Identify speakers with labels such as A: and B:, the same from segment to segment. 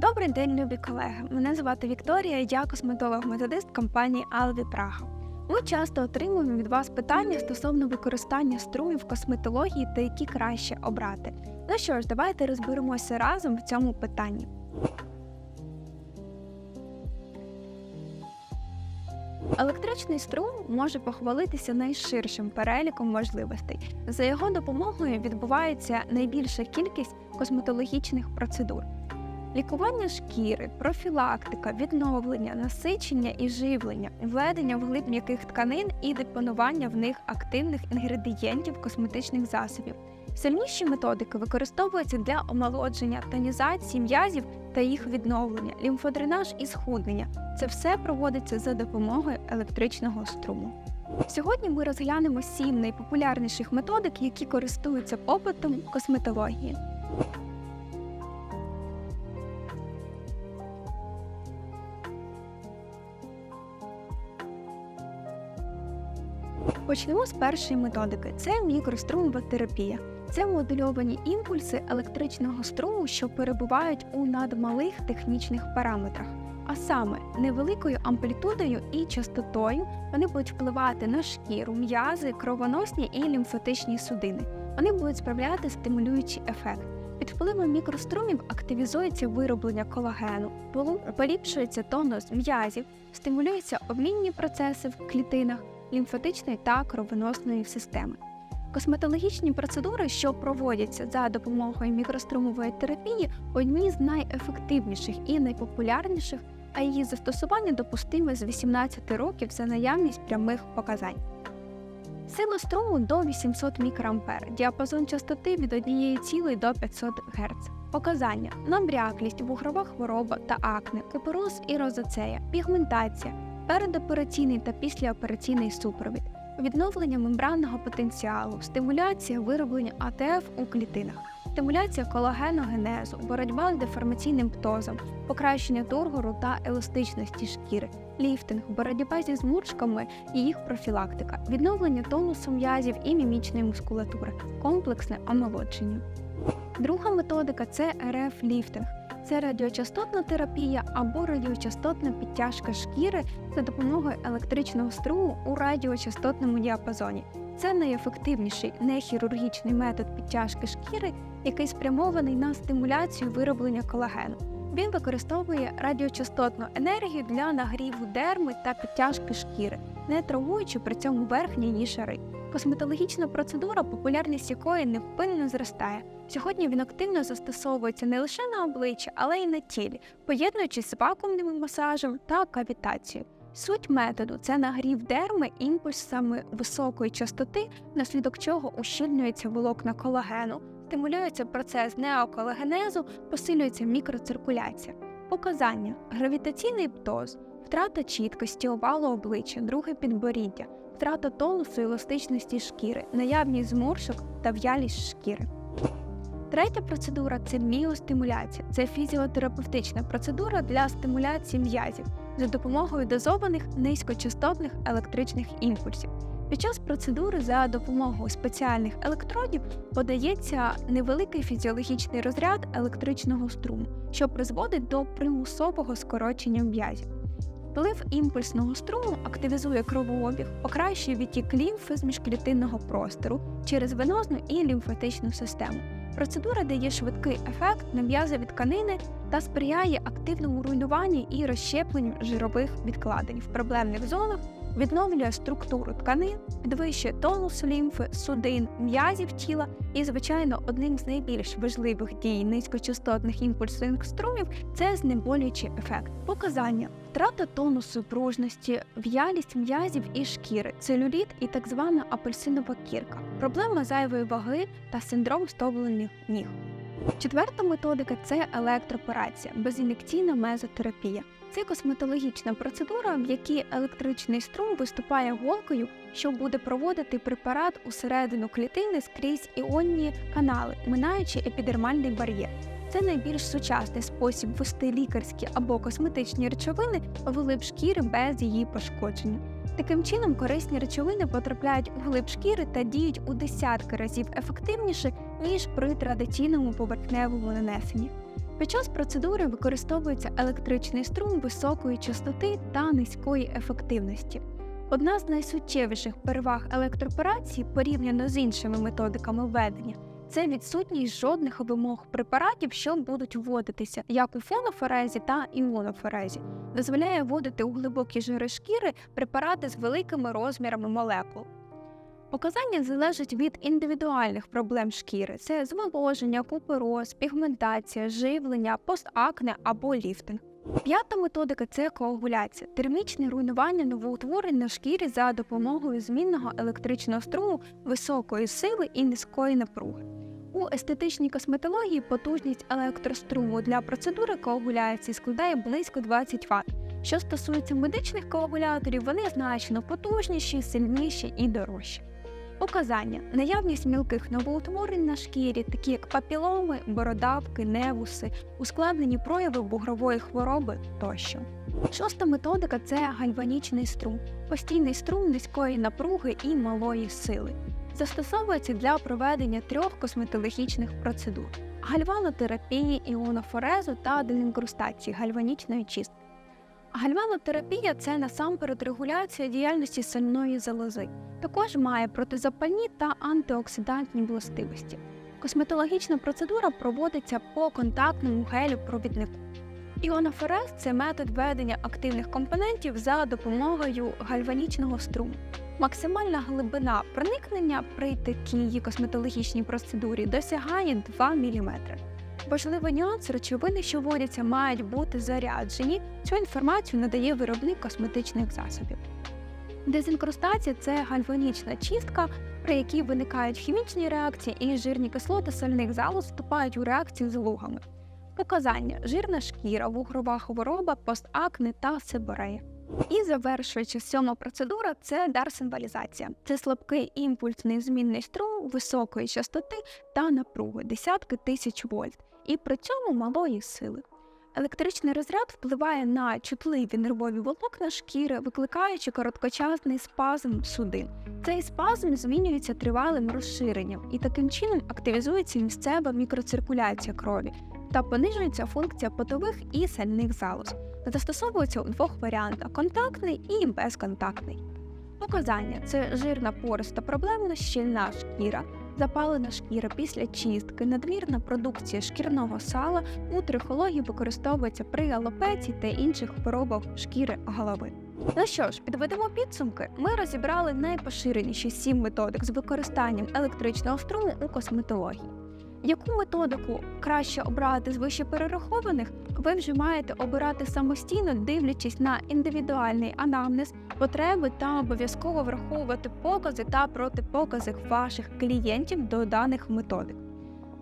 A: Добрий день, любі колеги. Мене звати Вікторія, я косметолог-методист компанії Алві Прага. Ми часто отримуємо від вас питання стосовно використання струмів в косметології та які краще обрати. Ну що ж, давайте розберемося разом в цьому питанні. Електричний струм може похвалитися найширшим переліком можливостей. За його допомогою відбувається найбільша кількість косметологічних процедур. Лікування шкіри, профілактика, відновлення, насичення і живлення, введення в глиб м'яких тканин і депонування в них активних інгредієнтів косметичних засобів. Сильніші методики використовуються для омолодження, тонізації м'язів та їх відновлення, лімфодренаж і схуднення. Це все проводиться за допомогою електричного струму. Сьогодні ми розглянемо сім найпопулярніших методик, які користуються попитом косметології. Почнемо з першої методики: це мікрострумова терапія. Це модульовані імпульси електричного струму, що перебувають у надмалих технічних параметрах. А саме невеликою амплітудою і частотою вони будуть впливати на шкіру, м'язи, кровоносні і лімфатичні судини. Вони будуть справляти стимулюючий ефект. Під впливом мікрострумів активізується вироблення колагену, поліпшується тонус м'язів, стимулюються обмінні процеси в клітинах лімфатичної та кровоносної системи. Косметологічні процедури, що проводяться за допомогою мікрострумової терапії, одні з найефективніших і найпопулярніших, а її застосування допустиме з 18 років за наявність прямих показань. Сила струму до 800 мікроампер, діапазон частоти від 1,0 до 500 Гц. Показання: набряклість, вугрова хвороба та акне, кипороз і розоцея, пігментація, передопераційний та післяопераційний супровід, відновлення мембранного потенціалу, стимуляція вироблення АТФ у клітинах, стимуляція колагеногенезу, боротьба з деформаційним птозом, покращення тургору та еластичності шкіри, ліфтинг, боротьба зі зморшками і їх профілактика, відновлення тонусу м'язів і мімічної мускулатури, комплексне омолодження. Друга методика це РФ-ліфтинг. Це радіочастотна терапія або радіочастотна підтяжка шкіри за допомогою електричного струму у радіочастотному діапазоні. Це найефективніший нехірургічний метод підтяжки шкіри, який спрямований на стимуляцію вироблення колагену. Він використовує радіочастотну енергію для нагріву дерми та підтяжки шкіри, не травмуючи при цьому верхні її шари. Косметологічна процедура, популярність якої невпинно зростає. Сьогодні він активно застосовується не лише на обличчі, але й на тілі, поєднуючись з вакуумним масажем та кавітацією. Суть методу це нагрів дерми імпульсами високої частоти, внаслідок чого ущільнюється волокна колагену, стимулюється процес неоколагенезу, посилюється мікроциркуляція. Показання: гравітаційний птоз, втрата чіткості овалу обличчя, друге підборіддя, втрата тонусу і еластичності шкіри, наявність зморшок та в'ялість шкіри. Третя процедура це міостимуляція. Це фізіотерапевтична процедура для стимуляції м'язів за допомогою дозованих низькочастотних електричних імпульсів. Під час процедури за допомогою спеціальних електродів подається невеликий фізіологічний розряд електричного струму, що призводить до примусового скорочення м'язів. Вплив імпульсного струму активізує кровообіг, покращує відтік лімфи з міжклітинного простору через венозну і лімфатичну систему. Процедура дає швидкий ефект на м'язові тканини та сприяє активному руйнуванню і розщепленню жирових відкладень в проблемних зонах, відновлює структуру тканин, підвищує тонус лімфи, судин, м'язів тіла і, звичайно, одним з найбільш важливих дій низькочастотних імпульсних струмів це знеболюючий ефект. Показання втрата тонусу пружності, в'ялість м'язів і шкіри, целюліт і так звана апельсинова кірка, проблема зайвої ваги та синдром стовблених ніг. Четверта методика це електропорація, безін'єкційна мезотерапія. Це косметологічна процедура, в якій електричний струм виступає голкою, що буде проводити препарат усередину клітини скрізь іонні канали, минаючи епідермальний бар'єр. Це найбільш сучасний спосіб ввести лікарські або косметичні речовини в глиб шкіри без її пошкодження. Таким чином, корисні речовини потрапляють у глиб шкіри та діють у десятки разів ефективніше, ніж при традиційному поверхневому нанесенні. Під час процедури використовується електричний струм високої частоти та низької ефективності. Одна з найсуттєвіших переваг електропорації порівняно з іншими методиками введення це відсутність жодних вимог препаратів, що будуть вводитися як у фонофорезі та іонофорезі, дозволяє вводити у глибокі жири шкіри препарати з великими розмірами молекул. Показання залежать від індивідуальних проблем шкіри: це зволоження, купероз, пігментація, живлення, постакне або ліфтинг. П'ята методика це коагуляція, термічне руйнування новоутворень на шкірі за допомогою змінного електричного струму високої сили і низької напруги. У естетичній косметології потужність електроструму для процедури коагуляції складає близько 20 Вт. Що стосується медичних коагуляторів, вони значно потужніші, сильніші і дорожчі. Показання: наявність мілких новоутворень на шкірі, такі як папіломи, бородавки, невуси, ускладнені прояви бугрової хвороби тощо. Шоста методика це гальванічний струм, постійний струм низької напруги і малої сили. Застосовується для проведення трьох косметологічних процедур: гальванотерапії, іонофорезу та деінкрустації гальванічної чистки. Гальванотерапія це насамперед регуляція діяльності сальної залози. Також має протизапальні та антиоксидантні властивості. Косметологічна процедура проводиться по контактному гелю провіднику. Іонофорез це метод введення активних компонентів за допомогою гальванічного струму. Максимальна глибина проникнення при такій косметологічній процедурі досягає 2 мм. Важливий нюанс речовини, що вводяться, мають бути заряджені. Цю інформацію надає виробник косметичних засобів. Дезінкрустація це гальванічна чистка, при якій виникають хімічні реакції і жирні кислоти сальних залоз вступають у реакцію з лугами. Показання: жирна шкіра, вугрова хвороба, постакне та сиборея. І завершуючи сьома процедура, це дарсимвалізація. Це слабкий імпульсний змінний струм високої частоти та напруги десятки тисяч вольт, і при цьому малої сили. Електричний розряд впливає на чутливі нервові волокна шкіри, викликаючи короткочасний спазм судин. Цей спазм змінюється тривалим розширенням і таким чином активізується місцева мікроциркуляція крові та понижується функція потових і сальних залоз. Застосовується у двох варіантах контактний і безконтактний. Показання це жирна пориста проблемна щільна шкіра, запалена шкіра після чистки, надмірна продукція шкірного сала у трихології використовується при алопеції та інших хворобах шкіри голови. Ну що ж, підведемо підсумки. Ми розібрали найпоширеніші сім методик з використанням електричного струму у косметології. Яку методику краще обрати з вище перерахованих, ви вже маєте обирати самостійно, дивлячись на індивідуальний анамнез, потреби та обов'язково враховувати покази та протипокази ваших клієнтів до даних методик.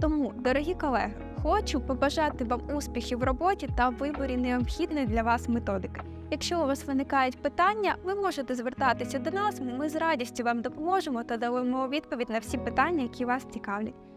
A: Тому, дорогі колеги, хочу побажати вам успіхів в роботі та виборі необхідної для вас методики. Якщо у вас виникають питання, ви можете звертатися до нас. Ми з радістю вам допоможемо та дамо відповідь на всі питання, які вас цікавлять.